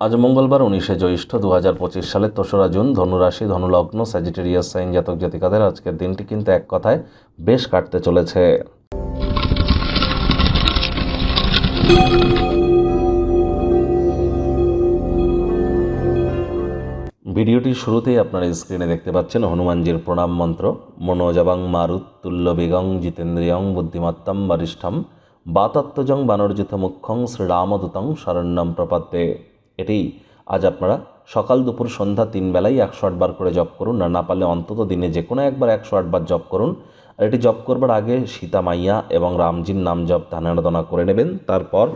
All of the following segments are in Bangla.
আজ মঙ্গলবার উনিশে জ্যৈষ্ঠ দু হাজার পঁচিশ সালের তেসরা জুন ধনুরাশি, ধনুলগ্ন স্যাজিটেরিয়াস সাইন জাতক জাতিকাদের আজকের দিনটি কিন্তু এক কথায় বেশ কাটতে চলেছে। ভিডিওটির শুরুতেই আপনারা স্ক্রিনে দেখতে পাচ্ছেন হনুমানজির প্রণাম মন্ত্র। মনোজবাং মারুত তুল্য বেগং জিতেন্দ্রিয়ং বুদ্ধিমত্তম বরিষ্ঠম। বাতাত্মজং বানর্জিত মুখ্যং শ্রীরামদূতং শরণ্যম প্রপদ্যে। এটি আজ আপনারা সকাল দুপুর সন্ধ্যা তিন বেলায় একশো আটবার করে জপ করুন আর না পারলে অন্তত দিনে যে কোনো একবার একশো আটবার জপ করুন। আর এটি জপ করবার আগে সীতা মাইয়া এবং রামজির নাম জপ ধ্যানারাধনা করে নেবেন। তারপর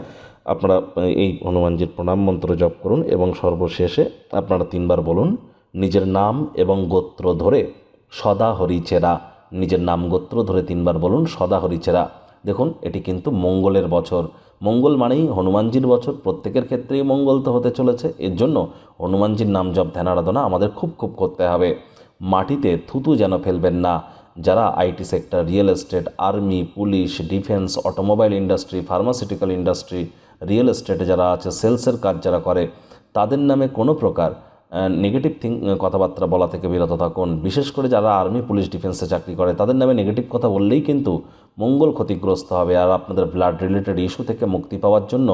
আপনারা এই হনুমানজির প্রণাম মন্ত্র জপ করুন এবং সর্বশেষে আপনারা তিনবার বলুন, নিজের নাম এবং গোত্র ধরে সদা হরিচেরা। নিজের নাম গোত্র ধরে তিনবার বলুন, সদা হরিচেরা। দেখুন, এটি কিন্তু মঙ্গলের বছর। মঙ্গল মানেই হনুমানজির বছর। প্রত্যেকের ক্ষেত্রেই মঙ্গল তো হতে চলেছে। এর জন্য হনুমানজির নাম জপ, ধ্যান, আরাধনা আমাদের খুব খুব করতে হবে। মাটিতে থুতু যেন ফেলবেন না। যারা IT sector, real estate, army, police, defence, automobile industry, pharmaceutical industry, real এস্টেটে যারা আছে, সেলসের কাজ যারা করে, তাদের নামে কোনো প্রকার নেগেটিভ থিং কথাবার্তা বলা থেকে বিরত থাকুন। বিশেষ করে যারা আর্মি পুলিশ ডিফেন্সে চাকরি করে, তাদের নামে নেগেটিভ কথা বললেই কিন্তু মঙ্গল ক্ষতিগ্রস্ত হবে আর আপনাদের ব্লাড রিলেটেড ইস্যু থেকে মুক্তি পাওয়ার জন্য,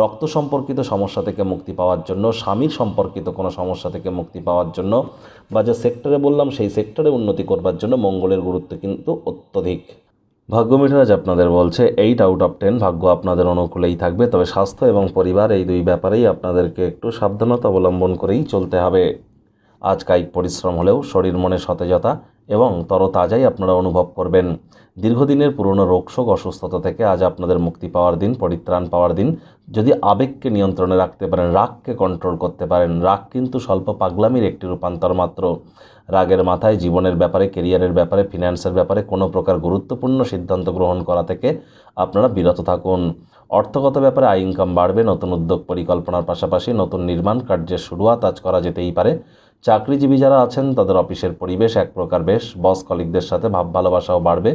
রক্ত সম্পর্কিত সমস্যা থেকে মুক্তি পাওয়ার জন্য, স্বামীর সম্পর্কিত কোনো সমস্যা থেকে মুক্তি পাওয়ার জন্য বা যে সেক্টরে বললাম, সেই সেক্টরে উন্নতি করবার জন্য মঙ্গলের গুরুত্ব কিন্তু অত্যধিক। ভাগ্য মিঠারাজ আপনাদের বলছে এইট আউট অফ টেন ভাগ্য আপনাদের অনুকূলেই থাকবে। তবে স্বাস্থ্য এবং পরিবার এই দুই ব্যাপারেই আপনাদেরকে একটু সাবধানতা অবলম্বন করেই চলতে হবে। আজ কায়িক পরিশ্রম হলেও শরীর মনে সতেজতা এবং তরতাজাই আপনারা অনুভব করবেন। দীর্ঘদিনের পুরনো রোগশোক অসুস্থতা থেকে আজ আপনাদের মুক্তি পাওয়ার দিন, পরিত্রাণ পাওয়ার দিন। যদি আবেগকে নিয়ন্ত্রণে রাখতে পারেন, রাগকে কন্ট্রোল করতে পারেন। রাগ কিন্তু স্বল্প পাগলামির একটি রূপান্তর মাত্র। রাগের মাথায় জীবনের ব্যাপারে কেরিয়ারের ব্যাপারে ফিনান্সের ব্যাপারে কোনো প্রকার গুরুত্বপূর্ণ সিদ্ধান্ত গ্রহণ করা থেকে আপনারা বিরত থাকুন। অর্থগত ব্যাপারে আয় ইনকাম বাড়বে, নতুন উদ্যোগ পরিকল্পনার পাশাপাশি নতুন নির্মাণ কার্যের শুরুয়াত আজ করা যেতেই পারে। চাকরিজীবী যারা আছেন, তাদের অফিসের পরিবেশ এক প্রকার বেশ। বস কলিকদের সাথে ভাব ভালোবাসাও বাড়বে।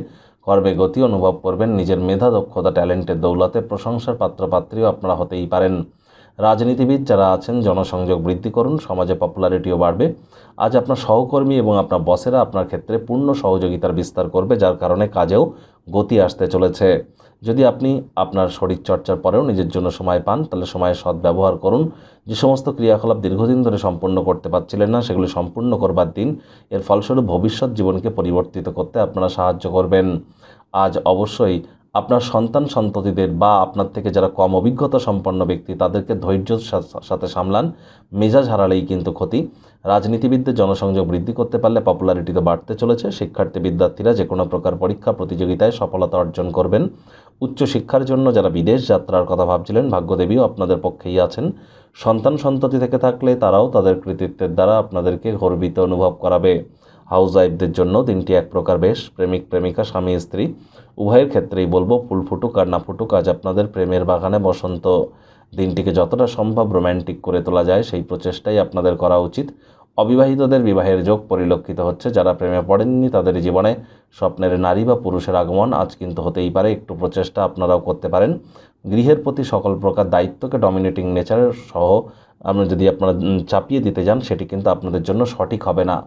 কর্মে গতি অনুভব করবেন। নিজের মেধা, দক্ষতা, ট্যালেন্টের দৌলতে প্রশংসার পাত্রপাত্রীও আপনারা হতেই পারেন। রাজনীতিবিদ যারা আছেন, জনসংযোগ বৃদ্ধি করুন, সমাজে পপুলারিটিও বাড়বে। আজ আপনার সহকর্মী এবং আপনার বসেরা আপনার ক্ষেত্রে পূর্ণ সহযোগিতার বিস্তার করবে, যার কারণে কাজেও গতি আসতে চলেছে। যদি আপনি আপনার শরীরচর্চার পরেও নিজের জন্য সময় পান, তাহলে সময়ের সদ্ব্যবহার করুন। যে সমস্ত ক্রিয়াকলাপ দীর্ঘদিন ধরে সম্পূর্ণ করতে পারছিলেন না, সেগুলি সম্পূর্ণ করবার দিন। এর ফলস্বরূপ ভবিষ্যৎ জীবনকে পরিবর্তিত করতে আপনারা সাহায্য করবেন। আজ অবশ্যই আপনার সন্তান সন্ততিদের বা আপনার থেকে যারা কম অভিজ্ঞতা সম্পন্ন ব্যক্তি, তাদেরকে ধৈর্যের সাথে সামলান। মেজাজ হারালেই কিন্তু ক্ষতি। রাজনীতিবিদদের জনসংযোগ বৃদ্ধি করতে পারলে পপুলারিটি তো বাড়তে চলেছে। শিক্ষার্থী বিদ্যার্থীরা যে কোনো প্রকার পরীক্ষা, প্রতিযোগিতায় সফলতা অর্জন করবেন। উচ্চশিক্ষার জন্য যারা বিদেশ যাত্রার কথা ভাবছিলেন, ভাগ্যদেবীও আপনাদের পক্ষেই আছেন। সন্তান সন্ততি থেকে থাকলে তারাও তাদের কৃতিত্বের দ্বারা আপনাদেরকে গর্বিত অনুভব করাবে। হাউস ওয়াইফদের জন্য দিনটি এক প্রকার বেশ, প্রেমিক, প্রেমিকা, স্বামী, স্ত্রী। উভয়ের ক্ষেত্রেই বলব, ফুল ফুটুক আর না ফুটুক, আজ আপনাদের প্রেমের বাগানে বসন্ত। দিনটিকে যতটা সম্ভব রোম্যান্টিক করে তোলা যায়, সেই প্রচেষ্টাই আপনাদের করা উচিত। অবিবাহিতদের বিবাহের যোগ পরিলক্ষিত হচ্ছে, যারা প্রেমে পড়েননি তাদের জীবনে স্বপ্নের নারী বা পুরুষের আগমন আজ কিন্তু হতেই পারে, একটু প্রচেষ্টা আপনারাও করতে পারেন। গৃহের প্রতি সকল প্রকার দায়িত্বকে ডমিনেটিং নেচারের সহ আপনি যদি আপনারা চাপিয়ে দিতে যান, সেটি কিন্তু আপনাদের জন্য সঠিক হবে না।